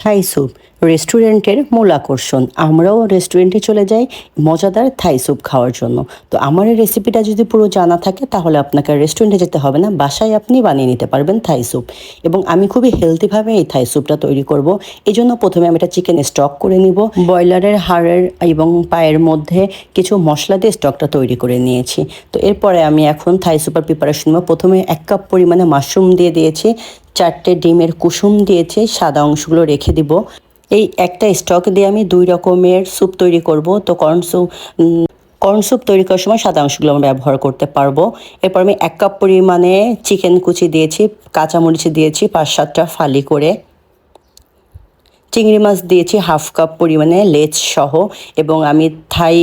Thai soup রেস্টুরেন্টের মূল আকর্ষণ। আমরাও রেস্টুরেন্টে চলে যাই মজাদার থাই স্যুপ খাওয়ার জন্য। তো আমার এই রেসিপিটা যদি পুরো জানা থাকে, তাহলে আপনাকে রেস্টুরেন্টে যেতে হবে না। বাসায় আপনি বানিয়ে নিতে পারবেন থাই স্যুপ। এবং আমি খুবই হেলদিভাবে এই থাই স্যুপটা তৈরি করব। এই জন্য প্রথমে আমি এটা চিকেন স্টক করে নিব। ব্রয়লারের হাড়ের এবং পায়ের মধ্যে কিছু মশলা দিয়ে স্টকটা তৈরি করে নিয়েছি। তো এরপরে আমি এখন থাই স্যুপের প্রিপারেশন প্রথমে এক কাপ পরিমাণে মাশরুম দিয়ে দিয়েছি। চারটে ডিমের কুসুম দিয়েছি। সাদা অংশগুলো রেখে দিব। এই একটা স্টক দিয়ে আমি দুই রকমের স্যুপ তৈরি করব। তো কর্ন স্যুপ কর্ন স্যুপ তৈরি করার সময় সাদা অংশগুলো আমরা ব্যবহার করতে পারব। এরপর আমি এক কাপ পরিমাণে চিকেন কুচি দিয়েছি, কাঁচামরিচ দিয়েছি, পাঁচ সাতটা ফালি করে। চিংড়ি মাছ দিয়েছি হাফ কাপ পরিমাণে লেজ সহ এবং আমি থাই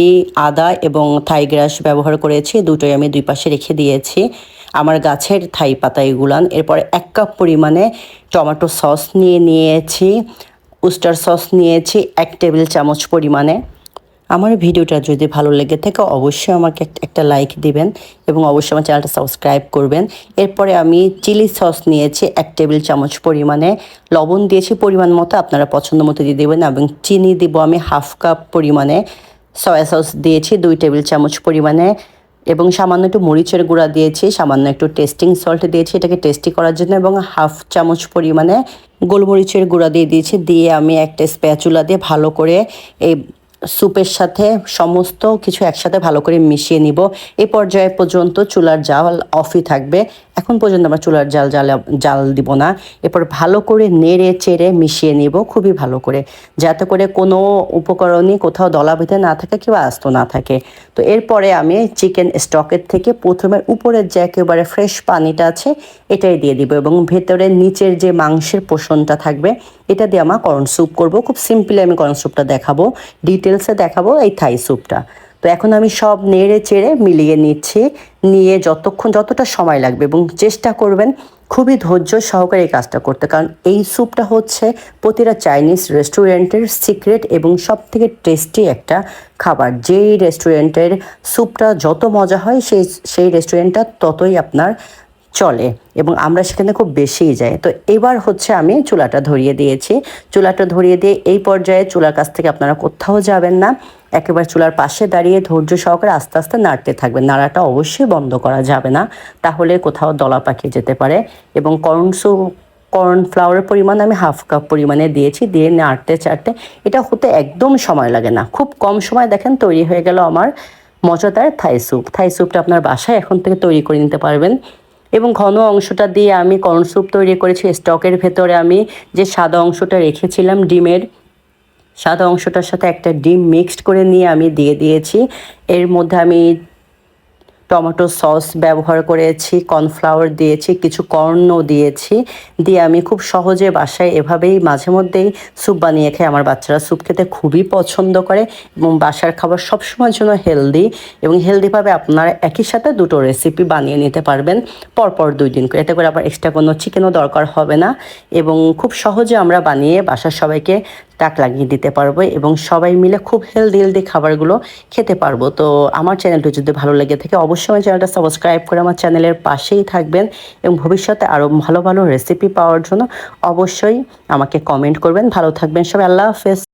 আদা এবং থাই গ্রাস ব্যবহার করেছি, দুটোই আমি দুই পাশে রেখে দিয়েছি। আমার গাছের থাই পাতা এগুলান। এরপর এক কাপ পরিমাণে টমেটো সস নিয়ে নিয়েছি। উস্টার সস নিয়েছি এক টেবিল চামচ পরিমাণে। আমার ভিডিওটা যদি ভালো লেগে থাকে, অবশ্যই আমাকে একটা লাইক দিবেন এবং অবশ্যই আমার চ্যানেলটা সাবস্ক্রাইব করবেন। এরপরে আমি চিলি সস নিয়েছি এক টেবিল চামচ পরিমাণে। লবণ দিয়েছি পরিমাণ মতো, আপনারা পছন্দ মতো দিয়ে দেবেন এবং চিনি দিব আমি হাফ কাপ পরিমাণে। সয়া সস দিয়েছি দুই টেবিল চামচ পরিমাণে। এবং সামান্য একটু মরিচের গুঁড়া দিয়েছি, সামান্য একটু টেস্টিং সল্ট দিয়েছি এটাকে টেস্টি করার জন্য এবং হাফ চামচ পরিমাণে গোলমরিচের গুঁড়া দিয়ে দিয়েছি। দিয়ে আমি একটা স্প্যাচুলা দিয়ে ভালো করে এই স্যুপের সাথে সমস্ত কিছু একসাথে ভালো করে মিশিয়ে নিব। এ পর্যায়ে পর্যন্ত চুলার জাল অফই থাকবে। এখন পর্যন্ত আমরা চুলার জাল জাল জাল দিব না। এরপর ভালো করে নেড়ে চেড়ে মিশিয়ে নিব, খুবই ভালো করে। যাতে করে কোনো উপকরণই কোথাও দলা বেঁধে না থাকে কিংবা আস্ত না থাকে। তো এরপরে আমি চিকেন স্টকের থেকে প্রথমে উপরের যে একেবারে ফ্রেশ পানিটা আছে, এটাই দিয়ে দিব এবং ভেতরে নিচের যে মাংসের পোষণটা থাকবে এটা দিয়ে আমার কর্ন স্যুপ করব। খুব সিম্পলি আমি কর্ন স্যুপটা দেখাবো। ডিটেলসে দেখাবো এই থাই স্যুপটা তো এখন আমি সব নেড়ে চেড়ে মিলিয়ে নিচ্ছি। নিয়ে যতক্ষণ, যতটা সময় লাগবে এবং চেষ্টা করবেন খুবই ধৈর্য সহকারে এই কাজটা করতে। কারণ এই স্যুপটা হচ্ছে প্রতিটা চাইনিজ রেস্টুরেন্টের সিক্রেট এবং সব থেকে টেস্টি একটা খাবার। যেই রেস্টুরেন্টের স্যুপটা যত মজা হয়, সেই সেই রেস্টুরেন্টটা ততই আপনার চলে এবং আমরা সেখানে খুব বেশিই যাই। তো এবার হচ্ছে আমি চুলাটা ধরিয়ে দিয়েছি। চুলাটা ধরিয়ে দিয়ে এই পর্যায়ে চুলার কাছ থেকে আপনারা কোথাও যাবেন না। একেবারে চুলার পাশে দাঁড়িয়ে ধৈর্য সহকারে আস্তে আস্তে নাড়তে থাকবেন। নাড়াটা অবশ্যই বন্ধ করা যাবে না। তাহলে কোথাও দলা পাকিয়ে যেতে পারে এবং কর্ন স্যুপ কর্নফ্লাওয়ারের পরিমাণ আমি হাফ কাপ পরিমাণে দিয়েছি। দিয়ে নাড়তে, চাড়তে এটা হতে একদম সময় লাগে না। খুব কম সময় দেখেন তৈরি হয়ে গেল আমার মজাদার থাই স্যুপ থাই স্যুপটা আপনার বাসায় এখন থেকে তৈরি করে নিতে পারবেন। এবং ঘন অংশটা দিয়ে আমি কর্ন স্যুপ তৈরি করেছি। স্টকের ভেতরে আমি যে সাদা অংশটা রেখেছিলাম ডিমের, সাদা অংশটার সাথে একটা ডিম মিক্সড করে নিয়ে আমি দিয়ে দিয়েছি। এর মধ্যে আমি টমেটো সস ব্যবহার করেছি, কর্নফ্লাওয়ার দিয়েছি, কিছু কর্নও দিয়েছি। দিয়ে আমি খুব সহজে বাসায় এভাবেই মাঝে মধ্যেই স্যুপ বানিয়ে খাই। আমার বাচ্চারা স্যুপ খেতে খুবই পছন্দ করে এবং বাসার খাবার সবসময়ের জন্য হেলদি এবং হেলদিভাবে আপনারা একই সাথে দুটো রেসিপি বানিয়ে নিতে পারবেন। পরপর দুই দিন করে। এতে করে আবার এক্সট্রা কোনো চিকেনও দরকার হবে না। এবং খুব সহজে আমরা বানিয়ে বাসার সবাইকে টাক লাগিয়ে দিতে পারব এবং সবাই মিলে খুব হেলদি হেলদি খাবারগুলো খেতে পারব। তো আমার চ্যানেলটি যদি ভালো লেগে থাকে, অবশ্যই আমার চ্যানেলটা সাবস্ক্রাইব করে আমার চ্যানেলের পাশেই থাকবেন এবং ভবিষ্যতে আরও ভালো ভালো রেসিপি পাওয়ার জন্য অবশ্যই আমাকে কমেন্ট করবেন। ভালো থাকবেন সবাই, আল্লাহ হাফেজ।